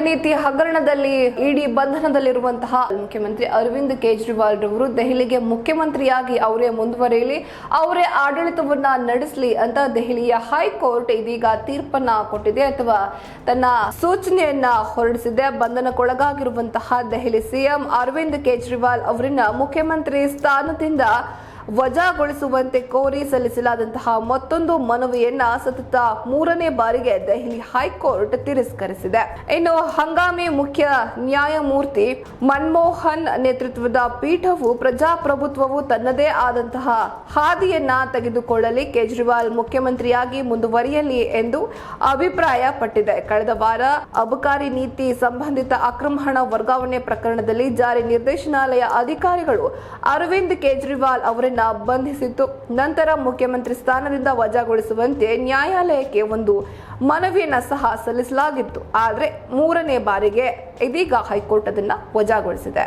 ನೀತಿ ಹಗರಣದಲ್ಲಿ ಇಡಿ ಬಂಧನದಲ್ಲಿರುವಂತಹ ಮುಖ್ಯಮಂತ್ರಿ ಅರವಿಂದ್ ಕೇಜ್ರಿವಾಲ್ ರವರು ದೆಹಲಿಗೆ ಮುಖ್ಯಮಂತ್ರಿಯಾಗಿ ಅವರೇ ಮುಂದುವರಿಯಲಿ, ಅವರೇ ಆಡಳಿತವನ್ನ ನಡೆಸಲಿ ಅಂತ ದೆಹಲಿಯ ಹೈಕೋರ್ಟ್ ಇದೀಗ ತೀರ್ಪನ್ನ ಕೊಟ್ಟಿದೆ ಅಥವಾ ತನ್ನ ಸೂಚನೆಯನ್ನ ಹೊರಡಿಸಿದೆ. ಬಂಧನಕ್ಕೊಳಗಾಗಿರುವಂತಹ ದೆಹಲಿ ಸಿಎಂ ಅರವಿಂದ್ ಕೇಜ್ರಿವಾಲ್ ಅವರನ್ನ ಮುಖ್ಯಮಂತ್ರಿ ಸ್ಥಾನದಿಂದ ವಜಾಗೊಳಿಸುವಂತೆ ಕೋರಿ ಸಲ್ಲಿಸಲಾದಂತಹ ಮತ್ತೊಂದು ಮನವಿಯನ್ನ ಸತತ ಮೂರನೇ ಬಾರಿಗೆ ದೆಹಲಿ ಹೈಕೋರ್ಟ್ ತಿರಸ್ಕರಿಸಿದೆ. ಇನ್ನು ಹಂಗಾಮಿ ಮುಖ್ಯ ನ್ಯಾಯಮೂರ್ತಿ ಮನ್ಮೋಹನ್ ನೇತೃತ್ವದ ಪೀಠವು ಪ್ರಜಾಪ್ರಭುತ್ವವು ತನ್ನದೇ ಆದಂತಹ ಹಾದಿಯನ್ನ ತೆಗೆದುಕೊಳ್ಳಲಿ, ಕೇಜ್ರಿವಾಲ್ ಮುಖ್ಯಮಂತ್ರಿಯಾಗಿ ಮುಂದುವರಿಯಲಿ ಎಂದು ಅಭಿಪ್ರಾಯ ಪಟ್ಟಿದೆ ಕಳೆದ ವಾರ ಅಬಕಾರಿ ನೀತಿ ಸಂಬಂಧಿತ ಅಕ್ರಮ ಹಣ ವರ್ಗಾವಣೆ ಪ್ರಕರಣದಲ್ಲಿ ಜಾರಿ ನಿರ್ದೇಶನಾಲಯ ಅಧಿಕಾರಿಗಳು ಅರವಿಂದ್ ಕೇಜ್ರಿವಾಲ್ ಅವರನ್ನ ಬಂಧಿಸಿತ್ತು. ನಂತರ ಮುಖ್ಯಮಂತ್ರಿ ಸ್ಥಾನದಿಂದ ವಜಾಗೊಳಿಸುವಂತೆ ನ್ಯಾಯಾಲಯಕ್ಕೆ ಒಂದು ಮನವಿಯನ್ನ ಸಹ ಸಲ್ಲಿಸಲಾಗಿತ್ತು. ಆದರೆ ಮೂರನೇ ಬಾರಿಗೆ ಇದೀಗ ಹೈಕೋರ್ಟ್ ಅದನ್ನ ವಜಾಗೊಳಿಸಿದೆ.